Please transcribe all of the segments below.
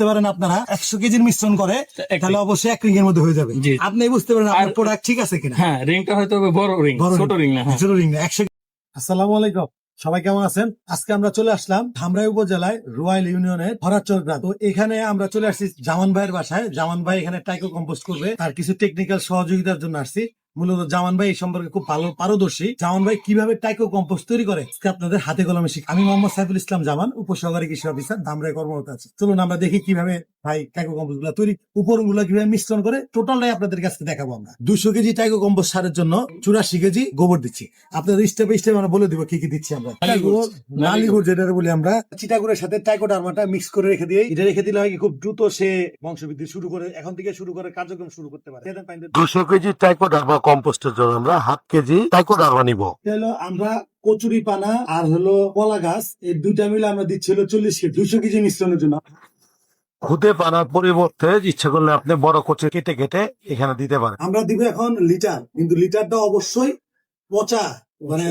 বুঝতে পারেন আপনারা একশো কেজির মিশ্রণ করে তাহলে অবশ্যই এক রিং এর মধ্যে হয়ে যাবে। আপনি বুঝতে পারেন আপনার প্রোডাক্ট ঠিক আছে কিনা। হ্যাঁ রিংটা হয়তো বড় রিং ছোট রিং। না হ্যাঁ। ছোট রিং না একশো আসসালামু আলাইকুম সবাই কেমন আছেন? আজকে আমরা চলে আসলাম ধামরাই উপজেলায় রয়্যাল ইউনিয়নের ভরাচর গ্রাম। তো এখানে আমরা চলে আসছি জামান ভাইয়ের বাসায়। জামান ভাই এখানে টাইকো কম্পোস্ট করবে তার কিছু টেকনিক্যাল সহযোগিতার জন্য আসছি। মূলত জামান ভাই এই সম্পর্কে খুব ভালো পারদর্শী। জামান ভাই কীভাবে টাইকো কম্পোস্ট তৈরি করে? আপনাদের হাতে কলমে শিখ আমি মোহাম্মদ সাইফুল ইসলাম জামান উপসহকারী কৃষি অফিসার ধামরাই কর্মরত আছে। চলুন আমরা দেখি কীভাবে ভাই টাইকো কম্পোস্টগুলা তৈরি উপকরণগুলা কীভাবে মিশ্রণ করে টোটালটাই আপনাদের কাছে দেখাবো আমরা। দুশো কেজি টাইকো কম্পোস্ট সারের জন্য চুরাশি কেজি গোবর দিচ্ছি। আপনাদের স্টেপ বাই স্টেপ আমরা বলে দিব কি কি দিচ্ছি আমরা। নালিগুড়। যেটা বলি আমরা চিটাগুড়ের সাথে টাইকো ডারমাটা মিক্স করে রেখে দিয়ে এটা রেখে দিলে হয় কি খুব দ্রুত সে বংশবৃদ্ধি শুরু করে এখন থেকে শুরু করে কার্যক্রম শুরু করতে পারে। দুশো কেজি টাইকোডার্মা কম্পোস্টের জন্য আমরা হাফ কেজি টাইকোডার্মা নিব। এটা আমরা কচুরি পানা আর হলো কলা গাছ। এই দুইটা মিলে আমরা দিচ্ছি হলো চল্লিশ কেজি দুশো কেজি মিশ্রণের জন্য। খুদে পানার পরিবর্তে ইচ্ছা করলে আপনি বড় কোচে কেটে কেটে এখানে দিতে পারেন। আমরা দিব এখন লিটার কিন্তু লিটারটা অবশ্যই পচা মানে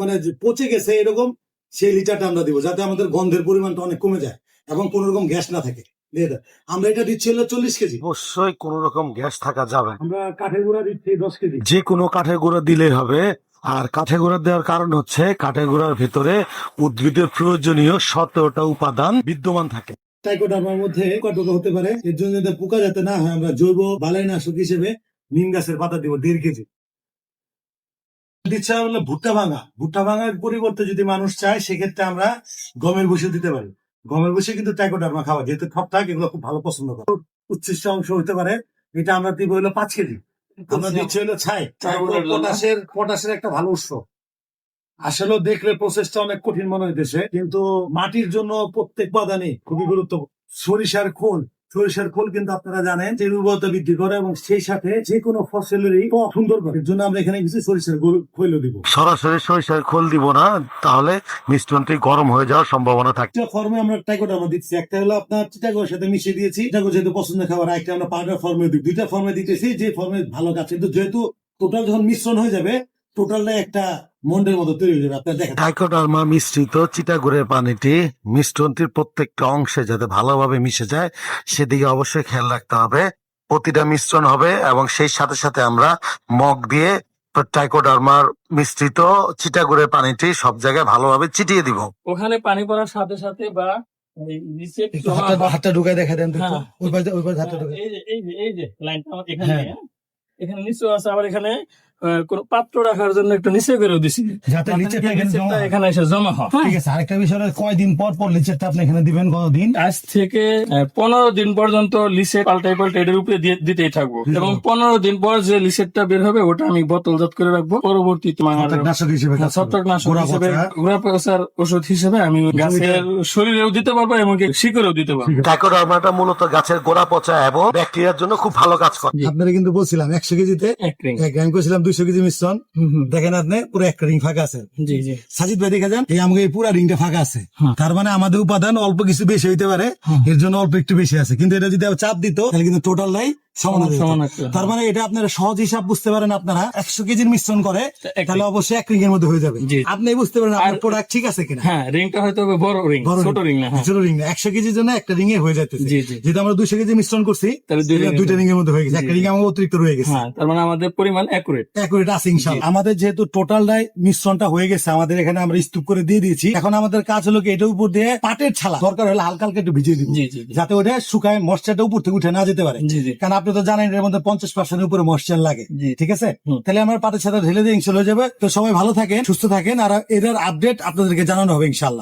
মানে পচে গেছে এরকম সেই লিটারটা আমরা দিব যাতে আমাদের গন্ধের পরিমাণটা অনেক কমে যায় এবং কোন রকম গ্যাস না থাকে। আমরা এটা দিচ্ছি হলো চল্লিশ কেজি। অবশ্যই কোন রকম গ্যাস থাকা যাবে আমরা কাঠের গুঁড়া দিচ্ছি দশ কেজি। যে কোনো কাঠের গুঁড়ো দিলেই হবে। আর কাঠের গুঁড়া দেওয়ার কারণ হচ্ছে কাঠের গুঁড়ার ভিতরে উদ্ভিদের প্রয়োজনীয় সতেরোটা উপাদান বিদ্যমান থাকে। টাইকোডার্মার মধ্যে কতটুকু হতে পারে। এর জন্য যাতে পোকা যাতে না হয় আমরা জৈব বালাইনাশক হিসেবে নিম গাছের পাতা দিব দেড় কেজি। দিচ্ছে হলো ভুট্টা ভাঙা। ভুট্টা ভাঙার পরিবর্তে যদি মানুষ চায় সেক্ষেত্রে আমরা গমের বসে দিতে পারি। গমের বসে কিন্তু ট্যাকোডার্মা খাওয়া যেহেতু ঠকঠাক এগুলো খুব ভালো পছন্দ করে। উচ্ছিষ্ট অংশ হতে পারে এটা আমরা দিব হলো পাঁচ কেজি। আমরা দিচ্ছি হলো ছাই। পটাশের পটাশের একটা ভালো উৎস। আসলে দেখলে প্রসেসটা অনেক কঠিন মনে হইতেছে কিন্তু মাটির জন্য প্রত্যেক বাদানি খুবই গুরুত্বপূর্ণ। সরিষার খোল সরিষার খোল কিন্তু আপনারা জানেন যে উর্বরতা বৃদ্ধি করে এবং সেই সাথে যে কোনো ফসলেরই সুন্দর করে। জন্য আমরা এখানে কিছু সরিষার খোলও দিব। সরাসরি সরিষার খোল দিব না তাহলে মিশ্রণটি গরম হয়ে যাওয়ার সম্ভাবনা থাকে। ফর্মে আমরা টাইকোডার্মা দিচ্ছি। একটা হলো আপনার চিটাগোর সাথে মিশিয়ে দিয়েছি। চিটাগো যেহেতু পছন্দ খাবার একটা আমরা পাউডার ফর্মে দিই। দুইটা ফর্মে দিতেছি যে ফর্মে ভালো কাজ। কিন্তু যেহেতু টোটাল যখন মিশ্রণ হয়ে যাবে টোটালটা একটা মন্ডের মতো তৈরি হয়ে যাবে আপনার দেখেন মিশ্রিত চিটাগুড়ের পানিটি মিশ্রণটির প্রত্যেকটা অংশে যাতে ভালোভাবে মিশে যায় সেদিকে অবশ্যই খেয়াল রাখতে হবে প্রতিটা মিশ্রণ হবে এবং সেই সাথে সাথে আমরা মগ দিয়ে টাইকোডার্মার মিশ্রিত চিটাগুড়ের পানিটি সব জায়গায় ভালোভাবে চিটিয়ে দিব ওখানে পানি পড়ার সাথে সাথে বা হাতটা ঢুকায় দেখা দেন। হ্যাঁ। ওই পাশে ওই পাশে হাতটা হ্যাঁ, ঢুকায় এই যে এই যে লাইনটা আমার এখানে। এখানে নিচেও আছে আবার এখানে কোনো পাত্র রাখার জন্য একটু নিচে করেও দিছি। যাতে লিচেরটা এখানে নিচেরটা এখানে এসে জমা হয়। ঠিক আছে আরেকটা বিষয় কয়দিন পর পর লিচেরটা আপনি এখানে দিবেন কতদিন? আজ থেকে পনেরো দিন পর্যন্ত লিসেট পাল্টাই পাল্টাই এটার উপরে দিতেই থাকব। এবং পনেরো দিন পর যে লিসেটটা বের হবে ওটা আমি বোতলজাত করে রাখব। পরবর্তীতে ছত্রাকনাশক হিসেবে ছত্রাকনাশক হিসেবে পচা। ঘোড়া পচার ওষুধ হিসেবে আমি গাছের শরীরেও দিতে পারব এবং শিকড়েও দিতে পারব। টাইকোডার্মাটা মূলত গাছের গোড়া পচা এবং ব্যাকটেরিয়ার জন্য খুব ভালো কাজ করে। আপনারা কিন্তু বলছিলাম একশো কেজিতে এক আমি করেছিলাম দুইশো কেজি মিশ্রণ। দেখেন আপনি পুরো একটা রিং ফাঁকা আছে। জি জি। সাজিদ ভাই দেখে যান এই আমাকে এই পুরো রিংটা ফাঁকা আছে। হ্যাঁ। তার মানে আমাদের উপাদান অল্প কিছু বেশি হইতে পারে এর জন্য অল্প একটু বেশি আছে। কিন্তু এটা যদি চাপ দিত তাহলে কিন্তু টোটাল নাই। হয়ে। তার মানে এটা আপনারা সহজ হিসাব বুঝতে পারেন আপনারা। একশো কেজির মিশ্রণ করে তাহলে অবশ্যই এক রিং এর মধ্যে হয়ে যাবে। আপনি বুঝতে পারেন আপনার প্রোডাক্ট ঠিক আছে কিনা। হ্যাঁ রিংটা হয়তো বড় রিং ছোট রিং না হ্যাঁ। ছোট রিং না একশো কেজির জন্য একটা রিং এ হয়ে যাচ্ছে। যেহেতু আমরা দুইশো কেজি মিশ্রণ করছি তাহলে দুইটা রিং এর মধ্যে হয়ে গেছে। একটা রিং আমার অতিরিক্ত রয়ে গেছে। হ্যাঁ তার মানে আমাদের পরিমাণ অ্যাকুরেট অ্যাকুরেট আছে আমাদের যেহেতু টোটালটাই মিশ্রণটা হয়ে গেছে আমাদের এখানে আমরা স্তূপ করে দিয়ে দিয়েছি। এখন আমাদের কাজ হলো কি এটার উপর দিয়ে পাটের ছালা দরকার হলে হালকা হালকা একটু ভিজিয়ে দিব। যাতে ওটা শুকায় মশচারটা উপর থেকে উঠে না যেতে পারে। কারণ আপনি তো জানেন এর মধ্যে পঞ্চাশ পার্সেন্ট উপরে মশচার লাগে। ঠিক আছে? তাহলে আমার পাটের সাথে ঢেলে দিয়ে ইনশাল হয়ে যাবে। তো সবাই ভালো থাকেন সুস্থ থাকেন আর এটার আপডেট আপনাদেরকে জানানো হবে ইনশাল্লাহ।